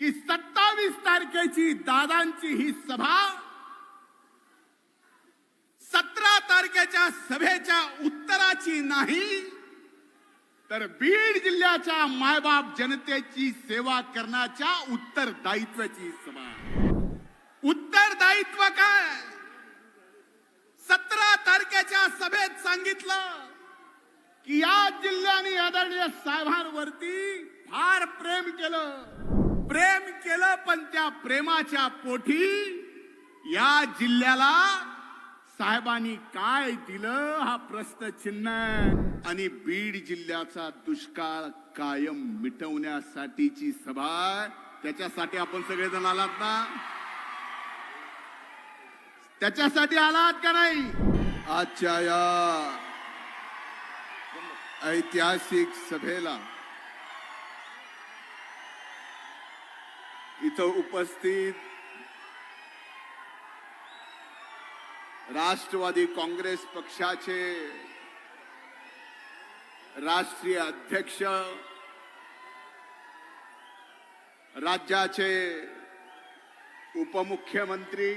की सत्तावीस तारखेची दादांची ही सभा सतरा तारखेच्या सभेच्या उत्तराची नाही तर बीड जिल्ह्याच्या मायबाप जनतेची सेवा करण्याच्या उत्तरदायित्वाची सभा. उत्तरदायित्व काय? सतरा तारखेच्या सभेत सांगितलं की या जिल्ह्याने आदरणीय साहेबांवरती फार प्रेम केलं. प्रेम केलं पण त्या प्रेमाच्या पोटी या जिल्ह्याला साहेबांनी काय दिलं हा प्रश्न चिन्ह? आणि बीड जिल्ह्याचा दुष्काळ कायम मिटवण्यासाठीची सभा त्याच्यासाठी आपण सगळेजण आलात ना? त्याच्यासाठी आलात का नाही? आजच्या या ऐतिहासिक सभेला इथं उपस्थित राष्ट्रवादी काँग्रेस पक्षाचे राष्ट्रीय अध्यक्ष राज्याचे उपमुख्यमंत्री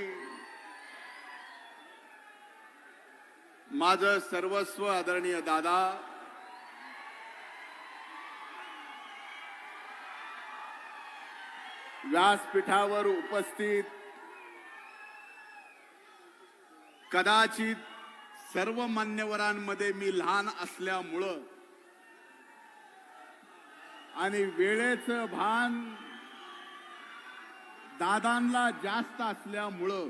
माझं सर्वस्व आदरणीय दादा व्यासपीठावर उपस्थित कदाचित सर्व मान्यवरांमध्ये मी लहान असल्यामुळं आणि वेळेचं भान दादांना जास्त असल्यामुळं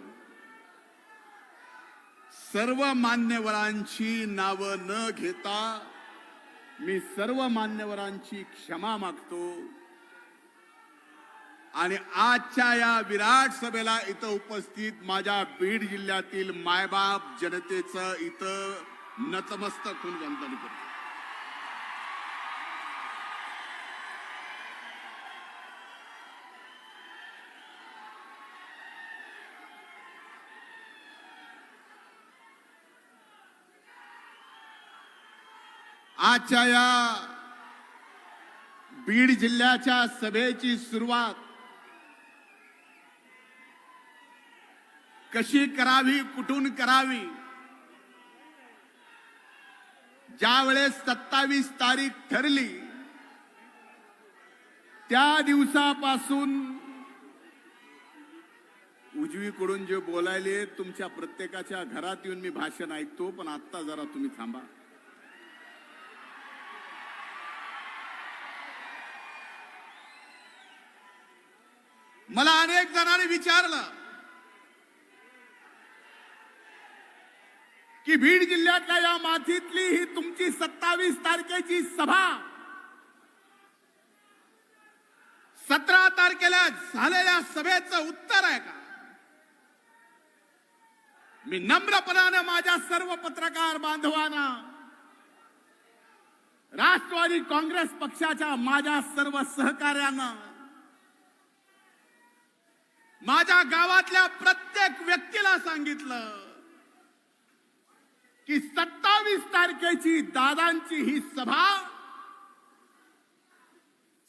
सर्व मान्यवरांची नावं न घेता मी सर्व मान्यवरांची क्षमा मागतो. आणि आजच्या या विराट सभेला इथं उपस्थित माझ्या बीड जिल्ह्यातील मायबाप जनतेचं इथं नतमस्तक होऊन वंदन करतो. आजच्या या बीड जिल्ह्याच्या सभेची सुरुवात कशी करावी कुठून करावी? ज्या वेळेस सत्तावीस तारीख ठरली त्या दिवसापासून उजवीकडून जे बोलायले तुमच्या प्रत्येकाच्या घरात येऊन मी भाषण ऐकतो पण आत्ता जरा तुम्ही थांबा. मला अनेक जणांनी विचारलं की बीड जिल्ह्यातल्या या माथीतली ही तुमची सत्तावीस तारखेची सभा. सतरा तारखेला झालेल्या सभेचं उत्तर आहे का? मी नम्रपणानं माझ्या सर्व पत्रकार बांधवांना राष्ट्रवादी काँग्रेस पक्षाच्या माझ्या सर्व सहकार्यांना माझ्या गावातल्या प्रत्येक व्यक्तीला सांगितलं की सत्तावीस तारखेची दादांची ही सभा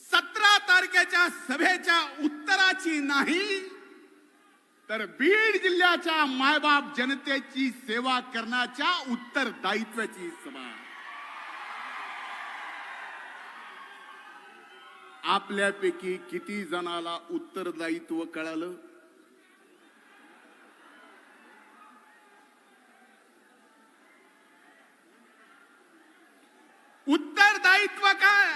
सतरा तारखेच्या सभेच्या उत्तराची नाही तर बीड जिल्ह्याच्या मायबाप जनतेची सेवा करण्याच्या उत्तरदायित्वाची सभा. आपल्यापैकी किती जणाला उत्तरदायित्व कळालं? दायित्व काय?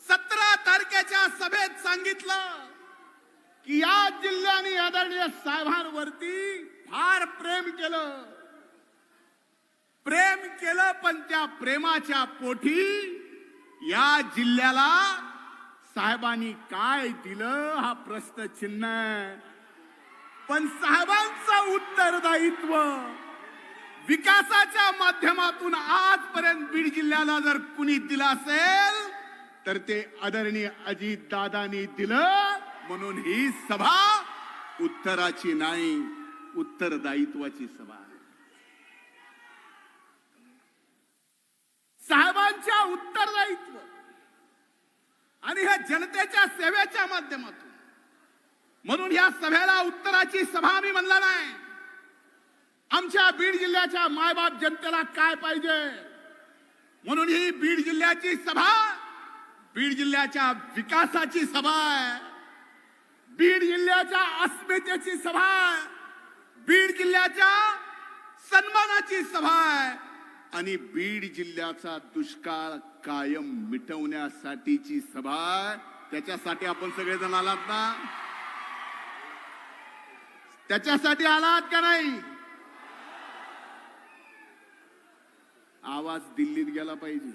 सतरा तारखेच्या सभेत सांगितलं की या जिल्ह्याने आदरणीय साहेबांवरती फार प्रेम केलं. प्रेम केलं पण त्या प्रेमाच्या पोटी या जिल्ह्याला साहेबांनी काय दिलं हा प्रश्न चिन्ह आहे. पण साहेबांचं उत्तरदायित्व विकासाच्या माध्यमातून आजपर्यंत बीड जिल्ह्याला जर कुणी दिलं असेल तर ते आदरणीय अजित दादानी दिलं. म्हणून ही सभा उत्तराची नाही उत्तरदायित्वाची सभा आहे. साहेबांच्या उत्तरदायित्व आणि ह्या जनतेच्या सेवेच्या माध्यमातून. म्हणून या सभेला उत्तराची सभा मी म्हणला नाही. आमच्या बीड जिल्ह्याच्या मायबाप जनतेला काय पाहिजे? म्हणून ही बीड जिल्ह्याची सभा बीड जिल्ह्याच्या विकासाची सभा आहे. बीड जिल्ह्याच्या अस्मितेची सभा आहे. बीड जिल्ह्याच्या सन्मानाची सभा आहे. आणि बीड जिल्ह्याचा दुष्काळ कायम मिटवण्यासाठीची सभा आहे. त्याच्यासाठी आपण सगळेजण आलात ना? त्याच्यासाठी आलात का नाही? आवाज दिल्लीत गेला पाहिजे.